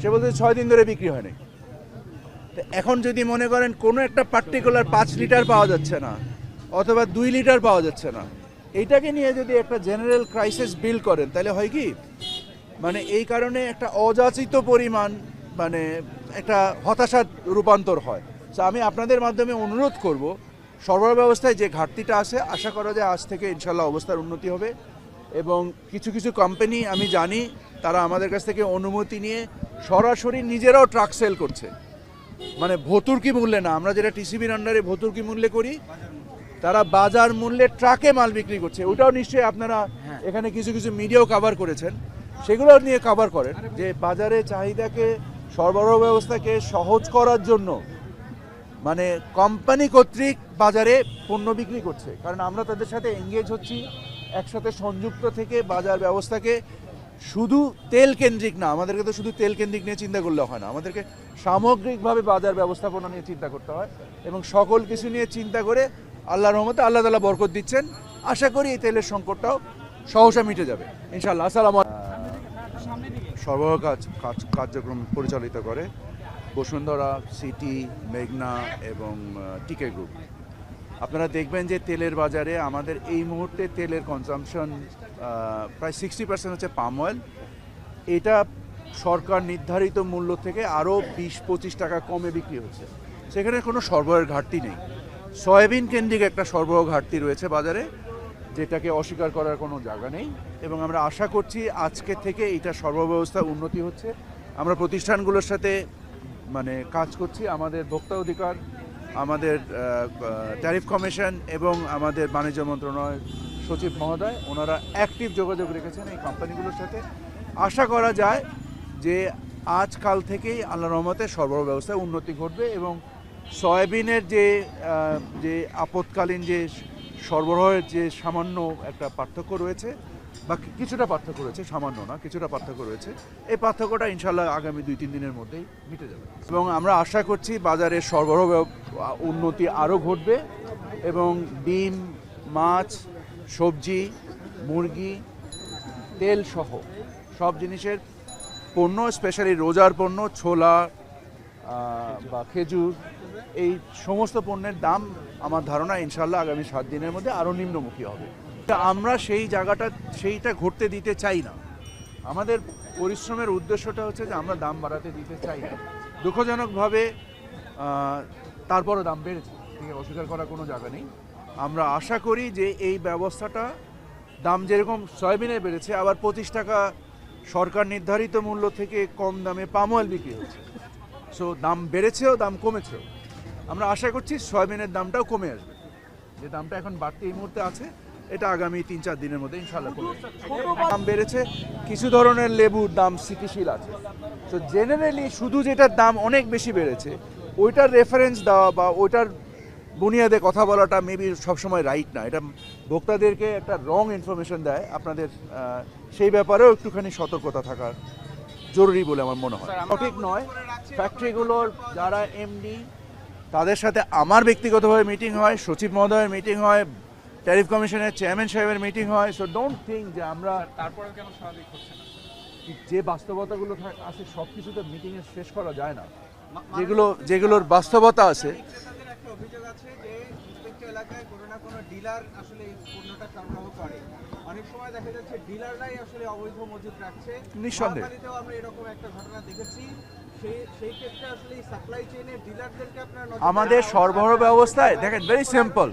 সে বলছে ছয় দিন ধরে বিক্রি হয়নি তো এখন যদি মনে করেন কোনো একটা পার্টিকুলার পাঁচ লিটার পাওয়া যাচ্ছে না, অথবা দুই লিটার পাওয়া যাচ্ছে না এইটাকে নিয়ে যদি একটা জেনারেল ক্রাইসিস বিল করেন, তাহলে হয় কি? মানে এই কারণে একটা অযাচিত পরিমাণ মানে একটা হতাশার রূপান্তর হয়। তো আমি আপনাদের মাধ্যমে অনুরোধ করব, সরবরাহ ব্যবস্থায় যে ঘাটতিটা আছে, আশা করা যায় আজ থেকে ইনশাল্লাহ অবস্থার উন্নতি হবে। এবং কিছু কিছু কোম্পানি আমি জানি, তারা আমাদের কাছ থেকে অনুমতি নিয়ে সরাসরি নিজেরাও ট্রাক সেল করছে। মানে ভতুর্কি মূল্যে না আমরা যেটা টিসিবির আন্ডারে ভতুর্কি মূল্যে করি তারা বাজার মূল্যে ট্রাকে মাল বিক্রি করছে। ওটাও নিশ্চয়ই আপনারা এখানে কিছু কিছু মিডিয়াও কভার করেছেন। সেগুলো নিয়ে কভার করেন যে বাজারে চাহিদাকে সরবরাহ ব্যবস্থাকে সহজ করার জন্য মানে কোম্পানি কর্তৃক বাজারে পণ্য বিক্রি করছে। কারণ আমরা তাদের সাথে এঙ্গেজ হচ্ছি একসাথে সংযুক্ত থেকে বাজার ব্যবস্থাকে শুধু তেল কেন্দ্রিক না, আমাদেরকে তো শুধু তেল কেন্দ্রিক নিয়ে চিন্তা করলে হয় না। আমাদেরকে সামগ্রিকভাবে বাজার ব্যবস্থাপনা নিয়ে চিন্তা করতে হয় এবং সকল কিছু নিয়ে চিন্তা করে আল্লাহর রহমতে আল্লাহ তালা বরকত দিচ্ছেন। আশা করি এই তেলের সংকটটাও সহসা মিটে যাবে। ইনশাল্লাহ আসসালাম সরবরাহ কাজ কার্যক্রম পরিচালিত করে বসুন্ধরা সিটি, মেঘনা এবং টিকে গ্রুপ। আপনারা দেখবেন যে তেলের বাজারে আমাদের এই মুহূর্তে তেলের কনজামশন প্রায় সিক্সটি পার্সেন্ট হচ্ছে পাম অয়েল এটা সরকার নির্ধারিত মূল্য থেকে আরও বিশ পঁচিশ টাকা কমে বিক্রি হচ্ছে। সেখানে কোনো সরবরাহের ঘাটতি নেই। সয়াবিন কেন্দ্রিক একটা সরবরাহ ঘাটতি রয়েছে বাজারে, যেটাকে অস্বীকার করার কোনো জায়গা নেই। এবং আমরা আশা করছি আজকে থেকে এটা সরবরাহ ব্যবস্থা উন্নতি হচ্ছে। আমরা প্রতিষ্ঠানগুলোর সাথে মানে কাজ করছি। আমাদের ভোক্তা অধিকার আমাদের ট্যারিফ কমিশন এবং আমাদের বাণিজ্য মন্ত্রণালয়ের সচিব মহোদয়, ওনারা অ্যাক্টিভ যোগাযোগ রেখেছেন এই কোম্পানিগুলোর সাথে। আশা করা যায় যে আজকাল থেকেই আল্লাহ রহমতে সরবরাহ ব্যবস্থায় উন্নতি ঘটবে এবং সয়াবিনের যে যে আপৎকালীন যে সরবরাহের যে সামান্য একটা পার্থক্য রয়েছে বা কিছুটা পার্থক্য রয়েছে, সামান্য না, কিছুটা পার্থক্য রয়েছে। এই পার্থক্যটা ইনশাল্লাহ আগামী দুই, তিন দিনের মধ্যেই মিটে যাবে। এবং আমরা আশা করছি বাজারে সরবরাহ উন্নতি আরও ঘটবে এবং ডিম, মাছ, সবজি, মুরগি, তেল সহ সব জিনিসের পণ্য, স্পেশালি রোজার পণ্য, ছোলা বা খেজুর, এই সমস্ত পণ্যের দাম আমার ধারণা ইনশাল্লাহ আগামী সাত দিনের মধ্যে আরও নিম্নমুখী হবে। তা আমরা সেই জায়গাটা সেইটা ঘটতে দিতে চাই না। আমাদের পরিশ্রমের উদ্দেশ্যটা হচ্ছে যে আমরা দাম বাড়াতে দিতে চাই না। দুঃখজনকভাবে তারপরও দাম বেড়েছে। আছে, অস্বীকার করার কোনো জায়গা নেই। আমরা আশা করি যে এই ব্যবস্থাটা দাম যেরকম সয়াবিনে বেড়েছে আবার পঁচিশ টাকা সরকার নির্ধারিত মূল্য থেকে কম দামে পাম অয়েল বিক্রি হচ্ছে। সো দাম বেড়েছেও দাম কমেছেও। আমরা আশা করছি সয়াবিনের দামটাও কমে আসবে। যে দামটা এখন বাড়তি এই মুহূর্তে আছে এটা আগামী তিন চার দিনের মধ্যে ইনশাল্লাহ। দাম বেড়েছে কিছু ধরনের লেবুর দাম স্থিতিশীল আছে। তো জেনারেলি শুধু যেটার দাম অনেক বেশি বেড়েছে ওইটার রেফারেন্স দেওয়া বা ওইটার বুনিয়াদে কথা বলাটা মেবি সবসময় রাইট না। এটা ভোক্তাদেরকে একটা রং ইনফরমেশন দেয়। আপনাদের সেই ব্যাপারেও একটুখানি সতর্কতা থাকার জরুরি বলে আমার মনে হয়। সঠিক নয়। ফ্যাক্টরিগুলোর যারা এমডি তাদের সাথে আমার ব্যক্তিগতভাবে মিটিং হয় সচিব মহোদয়ের মিটিং হয় ট্যারিফ কমিশনের চেয়ারম্যান সাহেবের মিটিং হয় সো ডোন্ট থিঙ্ক যে আমরা তারপরেও কেন স্বাভাবিক হচ্ছে না? যে বাস্তবতাগুলো থাক- আছে সব কিছু তো মিটিংয়ে শেষ করা যায় না। যেগুলো যেগুলোর বাস্তবতা আছে। একটা অভিযোগ আছে যে প্রত্যেকটা এলাকায় কোনো না কোনো ডিলার আসলে এই পণ্যটা সরবরাহ করে। অনেক সময় দেখা যাচ্ছে ডিলাররাই আসলে অবৈধ মজুদ রাখছে। নিঃসন্দেহে। আমরা এরকম একটা ঘটনা দেখেছি। সেই সেই ক্ষেত্রে আসলে সাপ্লাই চেইনের ডিলারদেরকে আপনারা নজর আমাদের সরবরাহ ব্যবস্থায় দেখেন ভেরি সিম্পল